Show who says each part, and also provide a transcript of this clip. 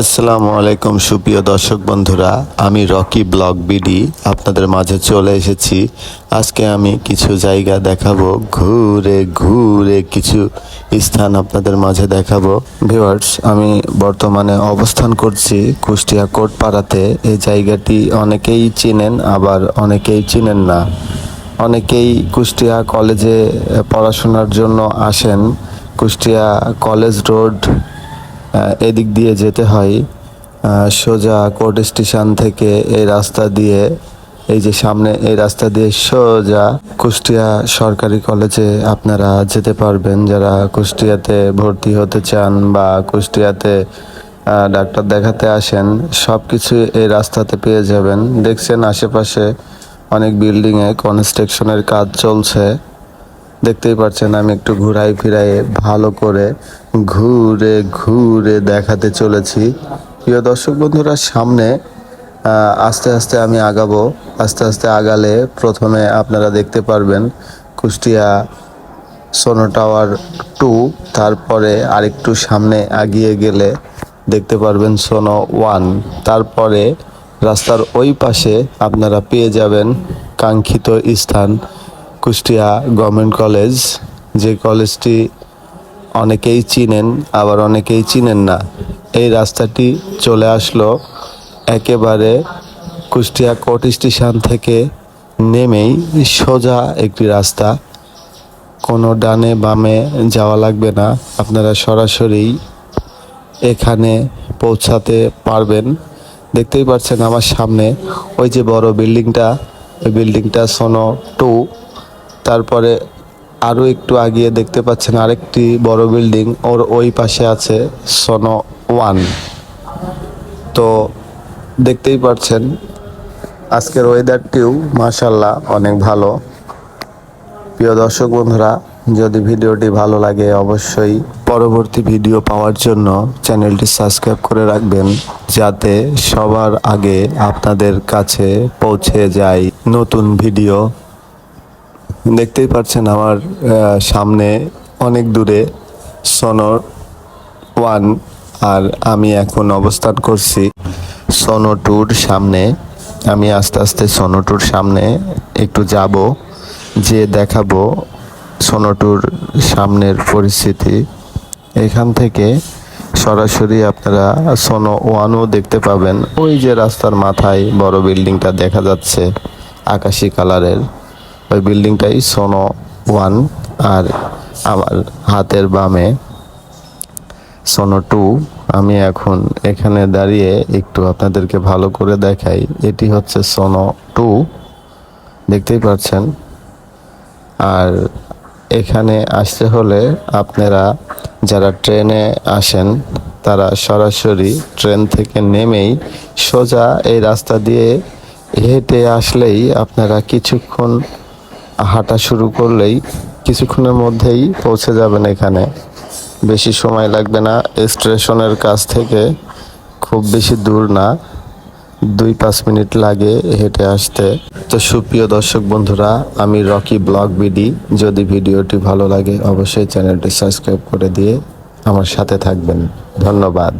Speaker 1: আসসালামু আলাইকুম, সুপ্রিয় দর্শক বন্ধুরা। আমি রকি ব্লগ বিডি, আপনাদের মাঝে চলে এসেছি। আজকে আমি কিছু জায়গা দেখাবো, ঘুরে ঘুরে কিছু স্থান আপনাদের মাঝে দেখাবো। ভিউয়ার্স আমি বর্তমানে অবস্থান করছি কুষ্টিয়া কোটপাড়াতে। এই জায়গাটি অনেকেই চিনেন, আবার অনেকেই চিনেন না। অনেকেই কুষ্টিয়া কলেজে পড়াশোনার জন্য আসেন। কুষ্টিয়া কলেজ রোড এদিক দিয়ে যেতে হয় সোজা কোর্ট স্টেশন থেকে এই রাস্তা দিয়ে, এই যে সামনে এই রাস্তা দিয়ে সোজা কুষ্টিয়া সরকারি কলেজে আপনারা যেতে পারবেন। যারা কুষ্টিয়াতে ভর্তি হতে চান বা কুষ্টিয়াতে ডাক্তার দেখাতে আসেন সব কিছু এই রাস্তাতে পেয়ে যাবেন। দেখছেন আশেপাশে অনেক বিল্ডিংয়ে কনস্ট্রাকশনের কাজ চলছে। দেখতেই পাচ্ছেন, আমি একটু ঘুরাই ফিরাই ভালো করে ঘুরে ঘুরে দেখাতে চলেছি। প্রিয় দর্শক বন্ধুরা, সামনে আস্তে আস্তে আমি আগাবো। আস্তে আস্তে আগালে প্রথমে আপনারা দেখতে পারবেন কুষ্টিয়া সোনো টাওয়ার টু, তারপরে আরেকটু সামনে আগিয়ে গেলে দেখতে পারবেন সোনো ওয়ান। তারপরে রাস্তার ওই পাশে আপনারা পেয়ে যাবেন কাঙ্ক্ষিত স্থান। কুষ্টিয়া গভর্নমেন্ট কলেজ, যে কলেজটি অনেকেই চিনেন, আবার অনেকেই চিনেন না। এই রাস্তাটি চলে আসলো একেবারে কুষ্টিয়া কোর্ট স্টেশন থেকে নেমেই সোজা একটি রাস্তা। কোনো ডানে বামে যাওয়া লাগবে না, আপনারা সরাসরি এখানে পৌঁছাতে পারবেন। দেখতেই পাচ্ছেন আমার সামনে ওই যে বড় বিল্ডিংটা, ওই বিল্ডিংটা সোনো টু। তারপরে আরও একটু আগিয়ে দেখতে পাচ্ছেন আরেকটি বড় বিল্ডিং, ওর ওই পাশে আছে সনো ওয়ান তো দেখতেই পাচ্ছেন আজকের ওয়েদারটিও মাশাল্লাহ অনেক ভালো। প্রিয় দর্শক বন্ধুরা, যদি ভিডিওটি ভালো লাগে অবশ্যই পরবর্তী ভিডিও পাওয়ার জন্য চ্যানেলটি সাবস্ক্রাইব করে রাখবেন, যাতে সবার আগে আপনাদের কাছে পৌঁছে যায় নতুন ভিডিও। দেখতেই পাচ্ছেন আমার সামনে অনেক দূরে সনর ওয়ান আর আমি এখন অবস্থান করছি সোনো টুর সামনে। আমি আস্তে আস্তে সোনো টুর সামনে একটু যাব যে দেখাবো সোনো টুর সামনের পরিস্থিতি। এখান থেকে সরাসরি আপনারা সোনো ওয়ানও দেখতে পাবেন। ওই যে রাস্তার মাথায় বড় বিল্ডিংটা দেখা যাচ্ছে, আকাশি কালারের ওই বিল্ডিংটাই সোনো ওয়ান আর আমার হাতের বামে সোনো টু। আমি এখন এখানে দাঁড়িয়ে একটু আপনাদেরকে ভালো করে দেখাই। এটি হচ্ছে সোনো টু। দেখতেই পাচ্ছেন? আর এখানে আসতে হলে আপনারা যারা ট্রেনে আসেন, তারা সরাসরি ট্রেন থেকে নেমেই সোজা এই রাস্তা দিয়ে হেঁটে আসলেই আপনারা কিছুক্ষণ হাঁটা শুরু করলেই কিছুক্ষণের মধ্যেই পৌঁছে যাবেন এখানে। বেশি সময় লাগবে না, স্টেশনের কাছ থেকে খুব বেশি দূর না, দুই পাঁচ মিনিট লাগে হেঁটে আসতে। তো সুপ্রিয় দর্শক বন্ধুরা, আমি রকি ব্লগ বিডি। যদি ভিডিওটি ভালো লাগে, অবশ্যই চ্যানেলটি সাবস্ক্রাইব করে দিয়ে আমার সাথে থাকবেন। ধন্যবাদ।